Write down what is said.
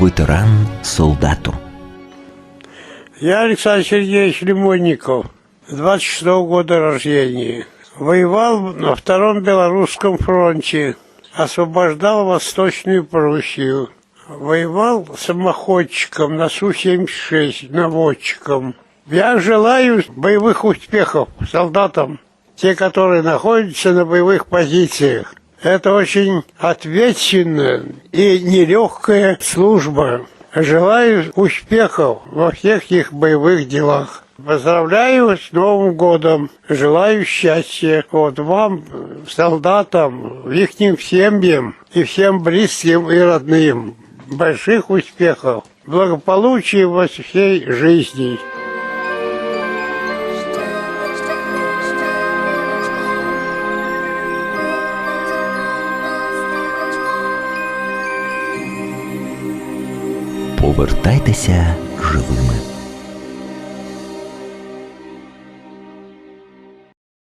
ветеран солдату. Я Александр Сергеевич Лимонников, 26 года рождения. Воевал на Втором Белорусском фронте, освобождал Восточную Пруссию. Воевал самоходчиком на Су-76, наводчиком. Я желаю боевых успехов солдатам, те, которые находятся на боевых позициях. Это очень ответственная и нелегкая служба. Желаю успехов во всех их боевых делах. Поздравляю с Новым годом. Желаю счастья. Вот вам, солдатам, их семьям и всем близким и родным. Больших успехов. Благополучия во всей жизни. Повертайтеся живими.